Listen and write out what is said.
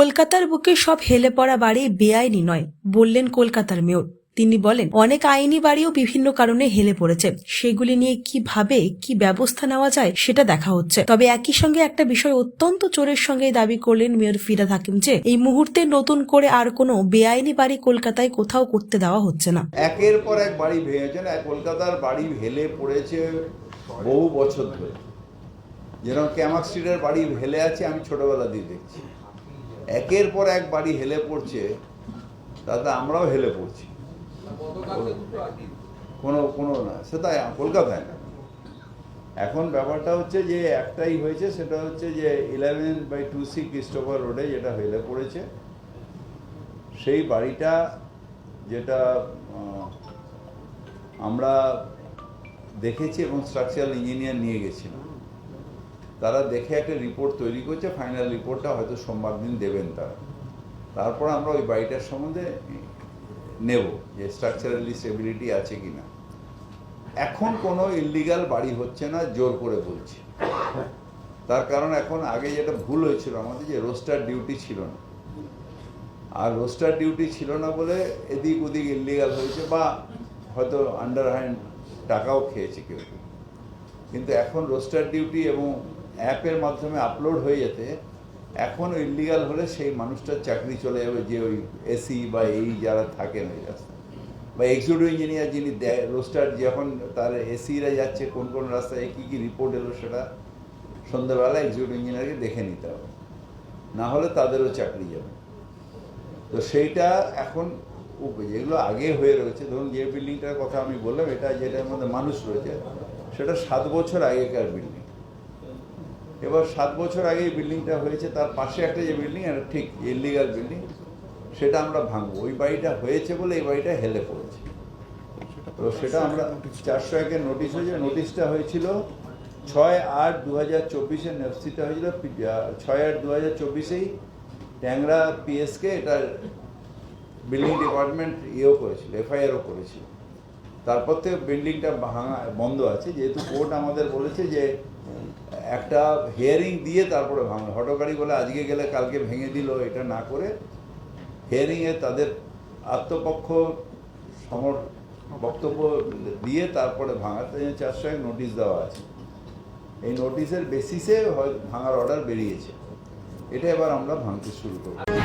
কলকাতার বুকে সব হেলে পড়া বাড়ি বেআইনি নয়, বললেন কলকাতার মেয়র। তিনি বলেন, অনেক আইনি বাড়িও বিভিন্ন কারণে হেলে পড়েছে। সেগুলি নিয়ে কীভাবে কি ব্যবস্থা নেওয়া যায় সেটা দেখা হচ্ছে। তবে একই সঙ্গে একটা বিষয় অত্যন্ত চোরের সঙ্গে দাবি করলেন মেয়র ফিরাদ হাকিম যে, এই মুহূর্তে নতুন করে আর কোনো বেআইনি বাড়ি কলকাতায় কোথাও করতে দেওয়া হচ্ছে না। একের পর এক বাড়ি ভেঙেছেন কলকাতার বাড়ি হেলে পড়েছে বহু বছর ধরে। যেরকম ক্যামাক স্ট্রিটের বাড়ি হেলে আছে, আমি ছোটবেলা দিয়ে দেখছি। একের পর এক বাড়ি হেলে পড়ছে, তাতে আমরাও হেলে পড়ছি। কোনো কোনো না সেটা কলকাতায় না। এখন ব্যাপারটা হচ্ছে যে একটাই হয়েছে, সেটা হচ্ছে যে eleven by two C Christopher রোডে যেটা হেলে পড়েছে, সেই বাড়িটা যেটা আমরা দেখেছি এবং স্ট্রাকচারাল ইঞ্জিনিয়ার নিয়ে গেছিলাম তারা দেখে একটা রিপোর্ট তৈরি করছে ফাইনাল রিপোর্টটা হয়তো সোমবার দিন দেবেন তারা। তারপর আমরা ওই বাড়িটার সম্বন্ধে নেব যে স্ট্রাকচারালি স্টেবিলিটি আছে কি না এখন কোনো ইলিগাল বাড়ি হচ্ছে না, জোর করে বলছি। তার কারণ এখন আগে যেটা ভুল হয়েছিল আমাদের, যে রোস্টার ডিউটি ছিল না। আর রোস্টার ডিউটি ছিল না বলে এদিক ওদিক ইলিগাল হয়েছে বা হয়তো আন্ডার হ্যান্ড টাকাও খেয়েছে কেউ কেউ। কিন্তু এখন রোস্টার ডিউটি এবং অ্যাপের মাধ্যমে আপলোড হয়ে যেতে, এখন ইলিগাল হলে সেই মানুষটার চাকরি চলে যাবে যে ওই এসি বা এই যারা থাকেন ওই রাস্তায়। বা এক্সিকিউটিভ ইঞ্জিনিয়ার যিনি দেয়, রোস্টার যখন তার এসিরা যাচ্ছে কোন কোন রাস্তায়, কী কী রিপোর্ট এলো সেটা সন্ধ্যাবেলা এক্সিকিউটিভ ইঞ্জিনিয়ারকে দেখে নিতে হবে। না হলে তাদেরও চাকরি যাবে। তো সেইটা এখন যেগুলো আগে হয়ে রয়েছে। ধরুন যে বিল্ডিংটার কথা আমি বললাম, এটা যেটার মধ্যে মানুষ রয়েছে। সেটা সাত বছর আগেকার বিল্ডিং এবার সাত বছর আগে এই বিল্ডিংটা হয়েছে তার পাশে একটা যে বিল্ডিং এটা ঠিক ইলিগাল বিল্ডিং সেটা আমরা ভাঙবো। ওই বাড়িটা হয়েছে বলে এই বাড়িটা হেলে পড়েছে। তো সেটা আমরা চারশো একের নোটিশ হয়েছে। নোটিশটা হয়েছিল ছয় আট দু হাজার চব্বিশে নেফসিটা হয়েছিল। ছয় আট দু হাজার চব্বিশেই ট্যাংরা পিএসকে এটা বিল্ডিং ডিপার্টমেন্ট ইয়েও করেছিল এফআইআরও করেছিল। তারপর থেকে বিল্ডিংটা ভাঙা, বন্ধ আছে। যেহেতু কোর্ট আমাদের বলেছে যে, একটা হিয়ারিং দিয়ে তারপরে ভাঙা হটকারি বলে, আজকে গেলে কালকে ভেঙে দিল। এটা না করে হিয়ারিংয়ে তাদের আত্মপক্ষ সমর বক্তব্য দিয়ে তারপরে ভাঙাতে চারশো এক নোটিশ দেওয়া আছে। এই নোটিশের বেসিসে ভাঙার অর্ডার বেরিয়েছে। এটা এবার আমরা ভাঙতে শুরু করব।